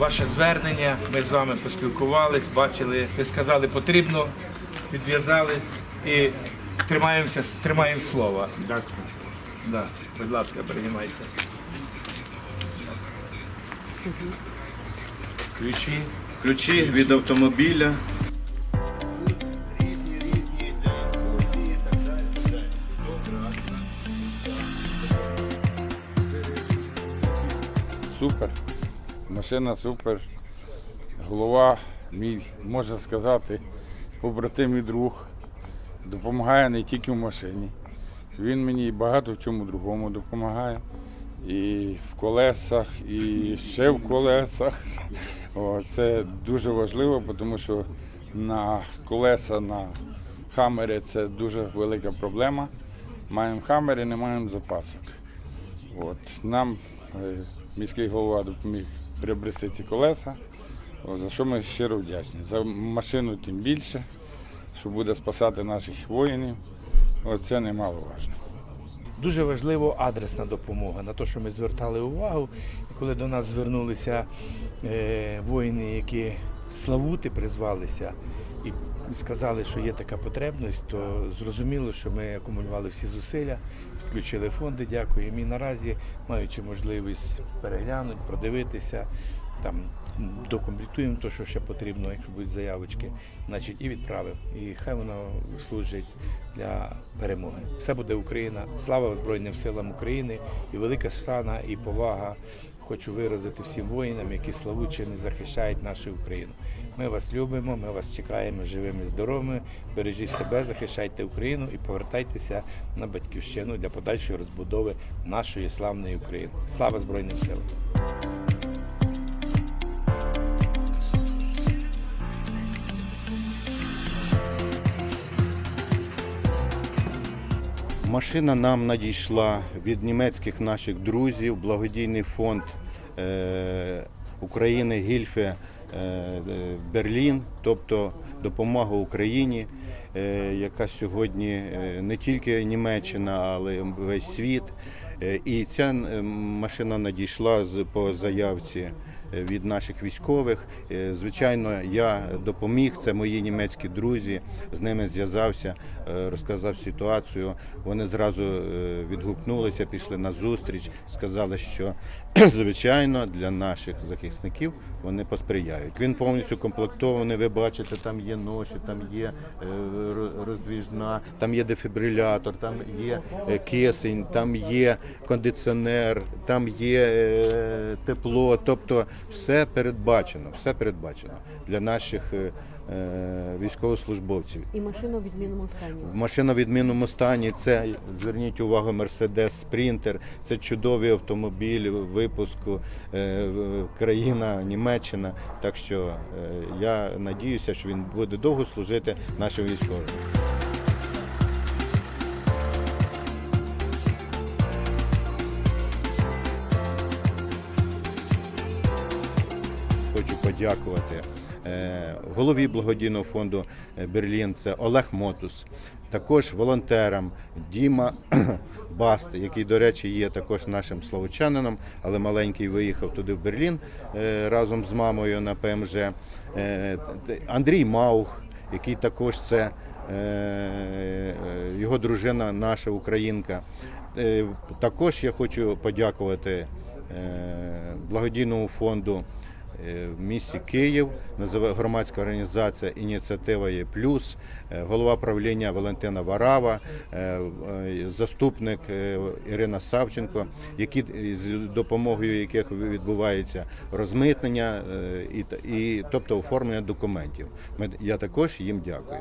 ваше звернення. Ми з вами поспілкувались, бачили, ви сказали, потрібно, відв'язались і тримаємося, тримаємо слова. Дякую. Да. Будь ласка, приймайте. Ключі. Ключі від автомобіля. Супер. Машина супер. Голова мій, можна сказати, побратим і друг. Допомагає не тільки в машині. Він мені багато в чому другому допомагає. І в колесах, і ще в колесах. О, це дуже важливо, тому що на колеса на хамері це дуже велика проблема. Маємо хамери, не маємо запасок. От. Нам е, міський голова допоміг приобрести ці колеса, за що ми щиро вдячні. За машину тим більше, що буде спасати наших воїнів. Оце це немало важливо. Дуже важливо адресна допомога на те, що ми звертали увагу. Коли до нас звернулися е, воїни, які Славути призвалися і сказали, що є така потребність, то зрозуміло, що ми акумулювали всі зусилля, підключили фонди, дякуємо. І наразі, маючи можливість переглянути, продивитися, там докомплектуємо те, що ще потрібно, якщо будуть заявочки, значить, і відправимо. І хай воно служить для перемоги. Все буде Україна. Слава Збройним силам України і велика шана і повага. Хочу виразити всім воїнам, які славучими захищають нашу Україну. Ми вас любимо, ми вас чекаємо живими, здоровими. Бережіть себе, захищайте Україну і повертайтеся на батьківщину для подальшої розбудови нашої славної України. Слава Збройним силам! Машина нам надійшла від німецьких наших друзів, благодійний фонд е, України Гільфе е, е, Берлін, тобто допомога Україні, яка сьогодні не тільки Німеччина, але й весь світ. І ця машина надійшла по заявці від наших військових. Е, Звичайно, я допоміг. Це мої німецькі друзі. З ними зв'язався, е, розказав ситуацію. Вони зразу е, відгукнулися, пішли на зустріч, сказали, що звичайно для наших захисників вони посприяють. Він повністю комплектований. Ви бачите, там є ноші, там є е, роздвіжна, там є дефібрилятор, там є е, кисень, там є кондиціонер, там є е, тепло. Тобто все передбачено, все передбачено для наших е, е, військовослужбовців. І машина в відмінному стані. Машина в відмінному стані. Це зверніть увагу, Mercedes Sprinter. Це чудовий автомобіль випуску е, країна Німеччина. Так що я надіюся, що він буде довго служити нашим військовим. Хочу подякувати е, голові благодійного фонду е, Берлін, це Олег Мотус, також волонтерам Діма Баст, який, до речі, є також нашим славучанином, але маленький виїхав туди в Берлін е, разом з мамою на ПМЖ. Андрій Маух, який також це його дружина, наша українка. Також я хочу подякувати благодійному фонду в місті Київ, громадська організація Ініціатива є плюс, е, голова правління Валентина Варава, е, е, заступник е, Ірина Савченко, які з допомогою яких відбувається розмитнення е, і, і тобто оформлення документів. Я також їм дякую.